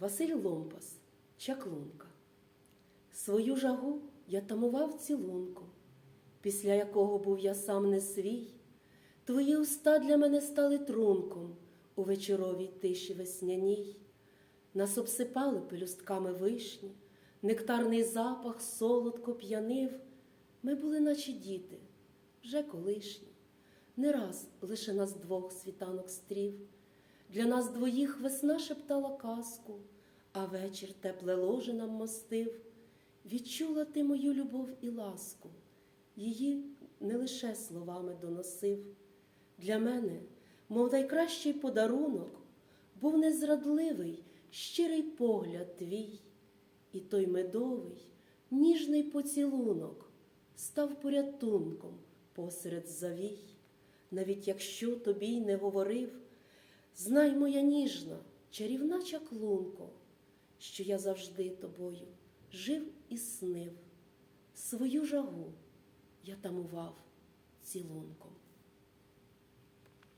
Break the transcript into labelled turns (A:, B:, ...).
A: Василь Ломпас, чаклунка. Свою жагу я тамував цілунком, після якого був я сам не свій. Твої уста для мене стали трунком у вечоровій тиші весняній. Нас обсипали пелюстками вишні, нектарний запах солодко п'янив. Ми були, наче діти, вже колишні. Не раз лише нас двох світанок стрів. Для нас двоїх весна шептала казку, а вечір тепле ложе нам мостив. Відчула ти мою любов і ласку, її не лише словами доносив. Для мене, мов найкращий подарунок, був незрадливий, щирий погляд твій, і той медовий, ніжний поцілунок став порятунком посеред завій. Навіть якщо тобі й не говорив, знай, моя ніжна, чарівна чаклунко, що я завжди тобою жив і снив, свою жагу я тамував цілунком.